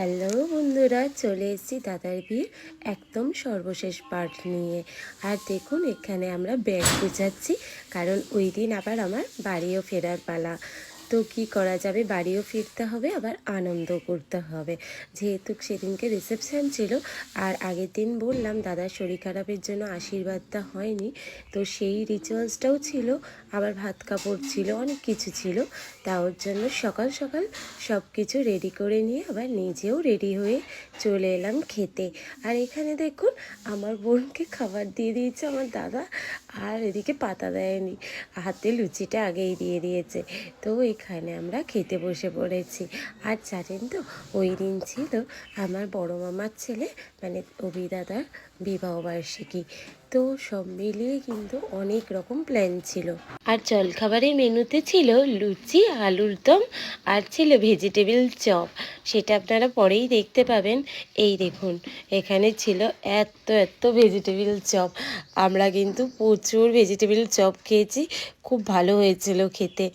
Hello বন্ধুরা, চলে এসেছি দাদার বিয়ে একদম সর্বশেষ পার্ট নিয়ে। আর দেখুন, এখানে আমরা ব্যাগ গুছাচ্ছি, কারণ ওই দিন আবার আমার বাড়িও ফেরার পালা। তো কি করা যাবে? বাড়িও ফিরতে হবে, আবার আনন্দ করতে হবে। যেহেতু সেদিনকে রিসেপশান ছিল, আর আগের দিন বললাম, দাদার শরীর খারাপের জন্য আশীর্বাদটা হয়নি, তো সেই রিচুয়ালসটাও ছিল, আবার ভাত কাপড় ছিল, অনেক কিছু ছিল, তা ওর জন্য সকাল সকাল সব কিছু রেডি করে নিয়ে আবার নিজেও রেডি হয়ে চলে এলাম খেতে। আর এখানে দেখুন, আমার বোনকে খাবার দিয়ে দিয়েছে আমার দাদা, আর এদিকে পাতা দেয়নি, হাতে লুচিটা আগেই দিয়ে দিয়েছে। তো এখানে আমরা খেতে বসে পড়েছি। আর জানেন তো, ওই দিন ছিল আমার বড় মামার ছেলে মানে অভি দাদার বিবাহবার্ষিকী তো সব মিলিয়ে কিন্তু অনেক রকম প্ল্যান ছিল। আর জলখাবারের মেনুতে ছিল লুচি, আলুর দম আর ছিল ভেজিটেবিল চপ সেটা আপনারা পরেই দেখতে পাবেন। এই দেখুন, এখানে ছিল এত এত ভেজিটেবিল চপ আমরা কিন্তু প্রচুর ভেজিটেবিল চপ খেয়েছি। খুব ভালো হয়েছিল খেতে।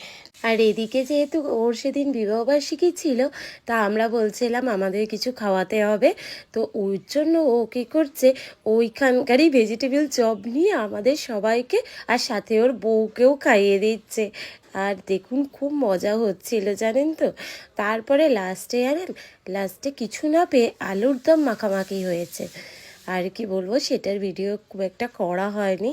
আর এদিকে যেহেতু ওর সেদিন বিবাহবার্ষিকী ছিল, তা আমরা বলছিলাম আমাদের কিছু খাওয়াতে হবে। তো ওই জন্য ও কী করছে, ওইখানকারই ভেজিটেবিল চপ নিয়ে আমাদের সবাইকে আর সাথে ওর বউকেও খাইয়ে দিচ্ছে। আর দেখুন খুব মজা হচ্ছিল, জানেন তো? তারপরে লাস্টে জানেন লাস্টে কিছু না পেয়ে আলুর দম মাখামাখি হয়েছে। আর কি বলব, সেটার ভিডিও খুব একটা করা হয়নি।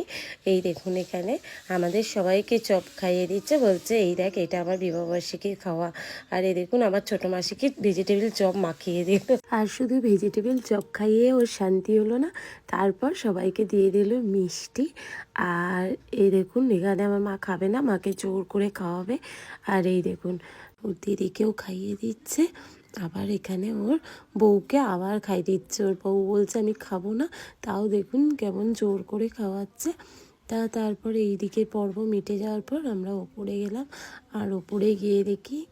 এই দেখুন এখানে আমাদের সবাইকে চপ খাইয়ে দিচ্ছে, বলছে, এই দেখ, এটা আমার বিবাহবার্ষিকীর খাওয়া। আর এই দেখুন আমার ছোটো মাসিকে ভেজিটেবিল চপ মাখিয়ে দিল। আর শুধু ভেজিটেবিল চপ খাইয়ে ওর শান্তি হলো না, তারপর সবাইকে দিয়ে দিল মিষ্টি। আর এই দেখুন, এখানে আমার মা খাবে না, মাকে জোর করে খাওয়াবে। আর এই দেখুন দিদিকেও খাইয়ে দিচ্ছে। আবার এখানে ওর বউকে আবার খাই দিচ্ছে। ওর বউ বলছে, আমি খাব না, তাও দেখুন কেমন জোর করে খাওয়াচ্ছে। তা তারপর এই দিকের পর্ব মিটে যাওয়ার পর আমরা ওপরে গেলাম। আর ওপরে গিয়ে দেখি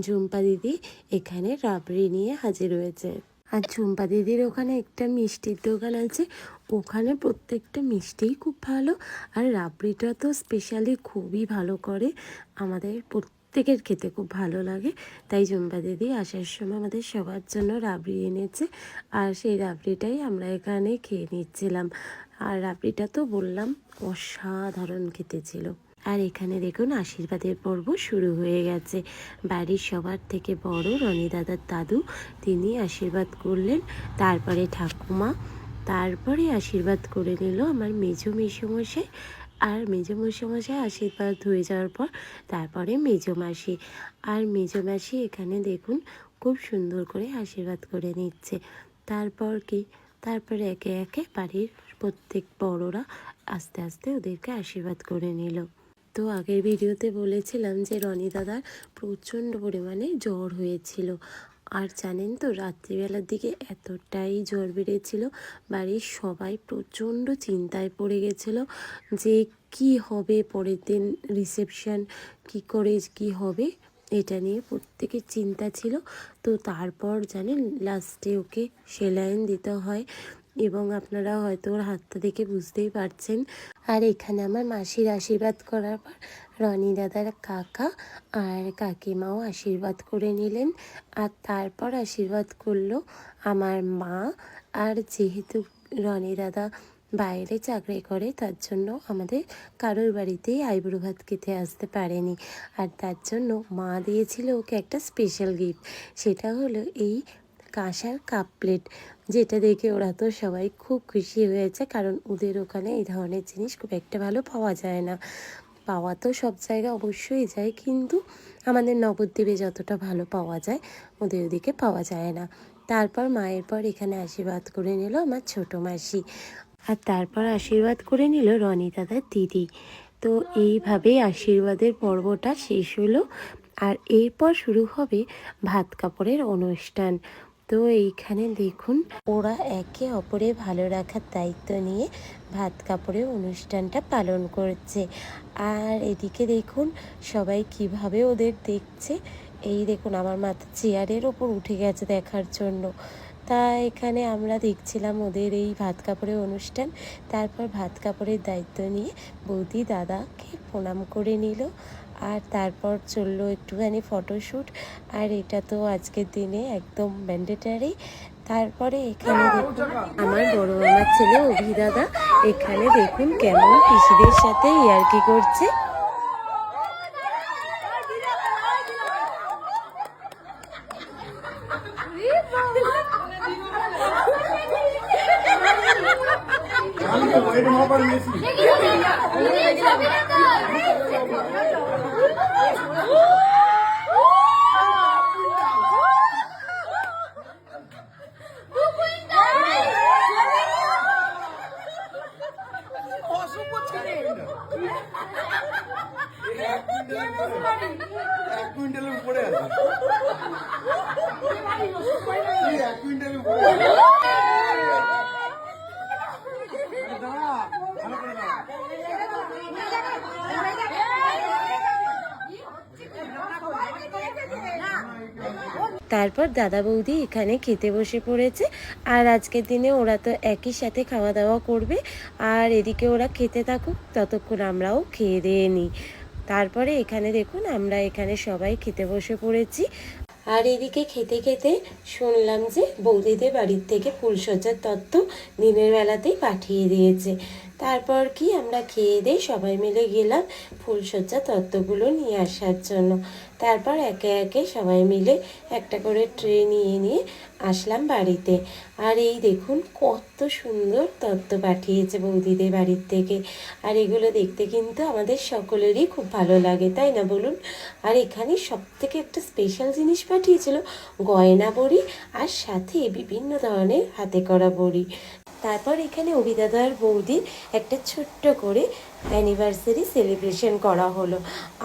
ঝুম্পা দিদি এখানে রাবড়ি নিয়ে হাজির হয়েছে। আর ঝুম্পা দিদির ওখানে একটা মিষ্টির দোকান আছে। ওখানে প্রত্যেকটা মিষ্টিই খুব ভালো। আর রাবড়িটা তো স্পেশালি খুবই ভালো করে আমাদের প্রত্যেকের খেতে খুব ভালো লাগে। তাই জুম্পা দিদি আসার সময় আমাদের সবার জন্য রাবড়ি এনেছে। আর সেই রাবড়িটাই আমরা এখানে খেয়ে নিচ্ছিলাম। আর রাবড়িটা তো বললাম অসাধারণ খেতে ছিল। আর এখানে দেখুন আশীর্বাদের পর্ব শুরু হয়ে গেছে। বাড়ির সবার থেকে বড় রনি দাদার দাদু, তিনি আশীর্বাদ করলেন, তারপরে ঠাকুমা, তারপরে আশীর্বাদ করে নিল আমার মেজো মেসোমশাই আর মেজো মশাই আশীর্বাদ হয়ে যাওয়ার পর তারপরে মেজো মাসি। আর মেজো মাসি এখানে দেখুন খুব সুন্দর করে আশীর্বাদ করে নিচ্ছে। তারপর কি? তারপরে একে একে বাড়ির প্রত্যেক বড়রা আস্তে আস্তে ওদেরকে আশীর্বাদ করে নিল। তো আগের ভিডিওতে বলেছিলাম যে রনি দাদার প্রচণ্ড পরিমাণে জ্বর হয়েছিল। আর জানেন তো, রাত্রিবেলার দিকে এতটাই জ্বর বেড়েছিল, বাড়ির সবাই প্রচণ্ড চিন্তায় পড়ে গেছিল যে কি হবে পরের দিন রিসেপশন কি করে কি হবে, এটা নিয়ে প্রত্যেকের চিন্তা ছিল। তো তারপর জানেন লাস্টে ওকে সেলাইন দিতে হয়। এবং আপনারা হয়তো ওর হাতটা দেখে বুঝতেই পারছেন। আর এখানে আমার মাসির আশীর্বাদ করার পর রনি দাদার কাকা আর কাকিমাও আশীর্বাদ করে নিলেন। আর তারপর আশীর্বাদ করল আমার মা। আর যেহেতু রনি দাদা বাইরে চাকরি করে, তার জন্য আমাদের কারোর বাড়িতেই আইবুড়ো ভাত খেতে আসতে পারেনি। আর তার জন্য মা দিয়েছিল ওকে একটা স্পেশাল গিফট সেটা হলো এই কাঁসার কাপ প্লেট যেটা দেখে ওরা তো সবাই খুব খুশি হয়েছে, কারণ ওদের ওখানে এই ধরনের জিনিস খুব একটা ভালো পাওয়া যায় না। পাওয়া তো সব জায়গায় অবশ্যই যায়, কিন্তু আমাদের নবদ্বীপে যতটা ভালো পাওয়া যায়, ওদের ওদিকে পাওয়া যায় না। তারপর মায়ের পর এখানে আশীর্বাদ করে নিল আমার ছোটো মাসি। আর তারপর আশীর্বাদ করে নিল রনি দাদার দিদি। তো এইভাবেই আশীর্বাদের পর্বটা শেষ হলো, আর এরপর শুরু হবে ভাত কাপড়ের অনুষ্ঠান। তো এইখানে দেখুন, ওরা একে অপরে ভালো রাখার দায়িত্ব নিয়ে ভাত কাপড়ের অনুষ্ঠানটা পালন করছে। আর এদিকে দেখুন, সবাই কীভাবে ওদের দেখছে। এই দেখুন, আমার মাথা চেয়ারের ওপর উঠে গেছে দেখার জন্য। তা এখানে আমরা দেখছিলাম ওদের এই ভাত কাপড়ের অনুষ্ঠান। তারপর ভাত কাপড়ের দায়িত্ব নিয়ে বৌদি দাদাকে প্রণাম করে নিল। আর তারপর চলল একটুখানি ফটোশ্যুট আর এটা তো আজকের দিনে একদম ম্যান্ডেটারি তারপরে এখানে দেখুন আমার বড় আমার ছেলে অভিদাদা এখানে দেখুন কেমন পিসিদের সাথে ইয়ার্কি করছে। আমি তো এটা মহাবার নিয়েছি এক কুইন্টালের উপরে আছে এই এক কুইন্টালের উপরে আছে। আরে দাঁড়া, ভালো করে দাঁড়া। তারপর দাদা বৌদি এখানে খেতে বসে পড়েছে। আর আজকের দিনে ওরা তো একই সাথে খাওয়া দাওয়া করবে। আর এদিকে ওরা খেতে থাকুক, ততক্ষণ আমরাও খেয়ে দিয়ে নিই। তারপরে এখানে দেখুন, আমরা এখানে সবাই খেতে বসে পড়েছি। আর এদিকে খেতে খেতে শুনলাম যে বৌদিদের বাড়ির থেকে ফুলসজ্জার তত্ত্ব দিনের বেলাতেই পাঠিয়ে দিয়েছে। তারপর কি, আমরা খেয়ে দিয়ে সবাই মিলে গেলাম ফুলসজ্জা তত্ত্বগুলো নিয়ে আসার জন্য। তারপর একে একে সবাই মিলে একটা করে ট্রে নিয়ে নিয়ে আসলাম বাড়িতে। আর এই দেখুন, কত সুন্দর তত্ত্ব পাঠিয়েছে বৌদিদের বাড়ির থেকে। আর এগুলো দেখতে কিন্তু আমাদের সকলেরই খুব ভালো লাগে, তাই না বলুন? আর এখানে সব থেকে একটা স্পেশাল জিনিস পাঠিয়েছিল, গয়না বড়ি আর সাথে বিভিন্ন ধরনের হাতে করা বড়ি। তারপর এখানে অভিদাদার বৌদির একটা ছোট্ট করে অ্যানিভার্সারি সেলিব্রেশন করা হলো।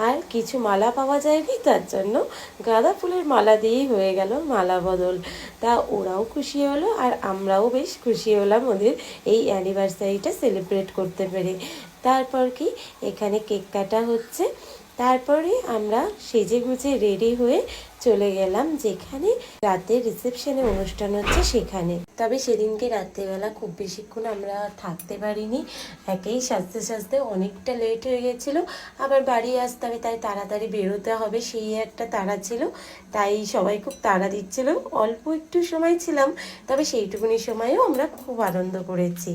আর কিছু মালা পাওয়া যায়নি, তার জন্য গাঁদা ফুলের মালা দিয়েই হয়ে গেল মালা বদল। তা ওরাও খুশি হলো আর আমরাও বেশ খুশি হলাম ওদের এই অ্যানিভার্সারিটা সেলিব্রেট করতে পেরে। তারপর কি? এখানে কেক কাটা হচ্ছে। তারপরে আমরা সেজে গুজে রেডি হয়ে চলে গেলাম যেখানে রাতের রিসেপশনে অনুষ্ঠান হচ্ছে সেখানে। তবে সেদিনকে রাত্রেবেলা খুব বেশিক্ষণ আমরা থাকতে পারিনি। একেই সাজতে সাজতে অনেকটা লেট হয়ে গেছিল। আবার বাড়ি আসতে হবে, তাই তাড়াতাড়ি বেরোতে হবে, সেই একটা তাড়া ছিল। তাই সবাই খুব তাড়া দিচ্ছিল। অল্প একটু সময় ছিলাম, তবে সেইটুকুনি সময়ও আমরা খুব আনন্দ করেছি।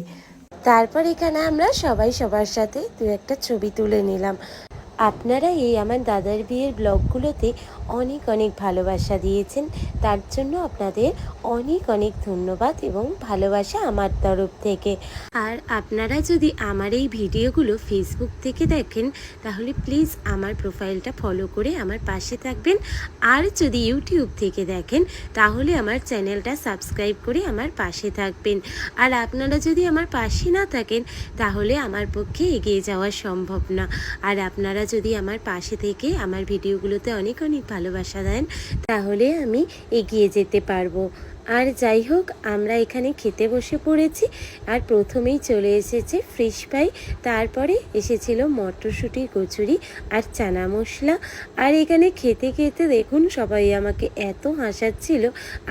তারপর এখানে আমরা সবাই সবার সাথে দু একটা ছবি তুলে নিলাম। আপনারা এই আমার দাদার বিয়ের ব্লগগুলোতে অনেক অনেক ভালোবাসা দিয়েছেন। তার জন্য আপনাদের অনেক অনেক ধন্যবাদ এবং ভালোবাসা আমার তরফ থেকে। আর আপনারা যদি আমার এই ভিডিওগুলো ফেসবুক থেকে দেখেন, তাহলে প্লিজ আমার প্রোফাইলটা ফলো করে আমার পাশে থাকবেন। আর যদি ইউটিউব থেকে দেখেন, তাহলে আমার চ্যানেলটা সাবস্ক্রাইব করে আমার পাশে থাকবেন। আর আপনারা যদি আমার পাশে না থাকেন, তাহলে আমার পক্ষে এগিয়ে যাওয়া সম্ভব না। আর আপনারা যদি আমার পাশে থেকে আমার ভিডিওগুলোতে অনেক অনেক ভালোবাসা দেন, তাহলে আমি এগিয়ে যেতে পারব। আর যাই হোক, আমরা এখানে খেতে বসে পড়েছি। আর প্রথমেই চলে এসেছে ফিশ ফ্রাই, তারপরে এসেছিল মটরশুঁটি, কচুরি আর চানা মশলা। আর এখানে খেতে খেতে দেখুন, সবাই আমাকে এত হাসাচ্ছিল।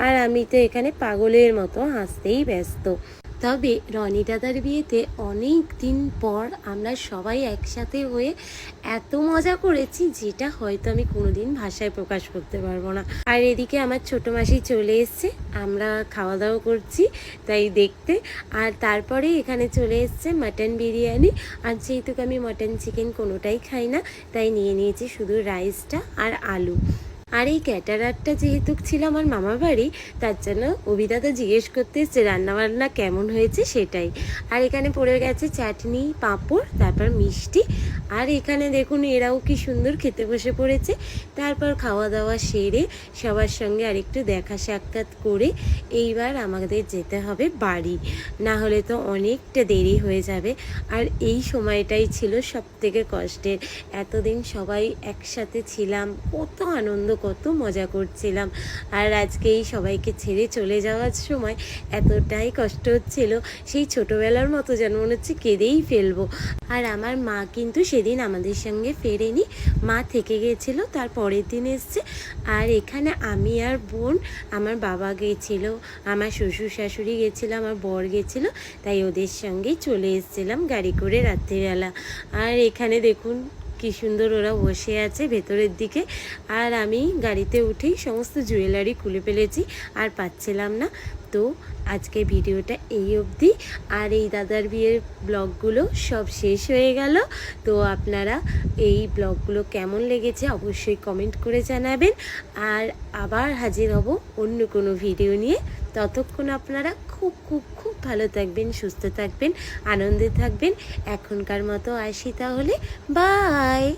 আর আমি তো এখানে পাগলের মতো হাসতেই ব্যস্ত। তবে রনি দাদার বিয়েতে অনেক দিন পর আমরা সবাই একসাথে হয়ে এত মজা করেছি যেটা হয়তো আমি কোনোদিন ভাষায় প্রকাশ করতে পারব না। আর এদিকে আমার ছোটো মাসি চলে এসছে, আমরা খাওয়া দাওয়া করছি তাই দেখতে। আর তারপরে এখানে চলে এসছে মাটন বিরিয়ানি। আর যেহেতু আমি মাটন চিকেন কোনোটাই খাই না, তাই নিয়ে নিয়েছি শুধু রাইসটা আর আলু। আর এই ক্যাটারারটা যেহেতু ছিল আমার মামা বাড়ি, তার জন্য অভিদাদা জিজ্ঞেস করতে এসছে রান্নাবান্না কেমন হয়েছে সেটাই। আর এখানে পড়ে গেছে চাটনি, পাঁপড়, তারপর মিষ্টি আর এখানে দেখুন এরাও কি সুন্দর খেতে বসে পড়েছে। তারপর খাওয়া দাওয়া সেরে সবার সঙ্গে আরেকটু দেখা সাক্ষাৎ করে এইবার আমাদের যেতে হবে বাড়ি। না হলে তো অনেকটা দেরি হয়ে যাবে। আর এই সময়টাই ছিল সব থেকে কষ্টের। এতদিন সবাই একসাথে ছিলাম, কত আনন্দ, কত মজা করছিলাম। আর আজকে এই সবাইকে ছেড়ে চলে যাওয়ার সময় এতটাই কষ্ট হচ্ছিল, সেই ছোটোবেলার মতো যেন মনে হচ্ছে কেঁদেই ফেলব। আর আমার মা কিন্তু সেদিন আমাদের সঙ্গে ফেরেনি। মা থেকে গেছিল, তার পরের দিন এসছে। আর এখানে আমি আর বোন, আমার বাবা গেছিল, আমার শ্বশুর শাশুড়ি গেছিল, আমার বর গেছিল, তাই ওদের সঙ্গেই চলে এসেছিলাম গাড়ি করে রাত্রিবেলা। আর এখানে দেখুন কি সুন্দর ওরা বসে আছে ভেতরের দিকে। আর আমি গাড়িতে উঠেই সমস্ত জুয়েলারি খুলে ফেলেছি, আর পাচ্ছিলাম না। তো আজকে ভিডিওটা এই অবধি। আর এই দাদার বিয়ের ব্লগগুলো সব শেষ হয়ে গেল। তো আপনারা এই ব্লগগুলো কেমন লেগেছে অবশ্যই কমেন্ট করে জানাবেন। আর আবার হাজির হব অন্য কোনো ভিডিও নিয়ে। ততক্ষণ আপনারা খুব খুব খুব ভালো থাকবেন, সুস্থ থাকবেন, আনন্দে থাকবেন। এখনকার মতো আসি তাহলে। বাই!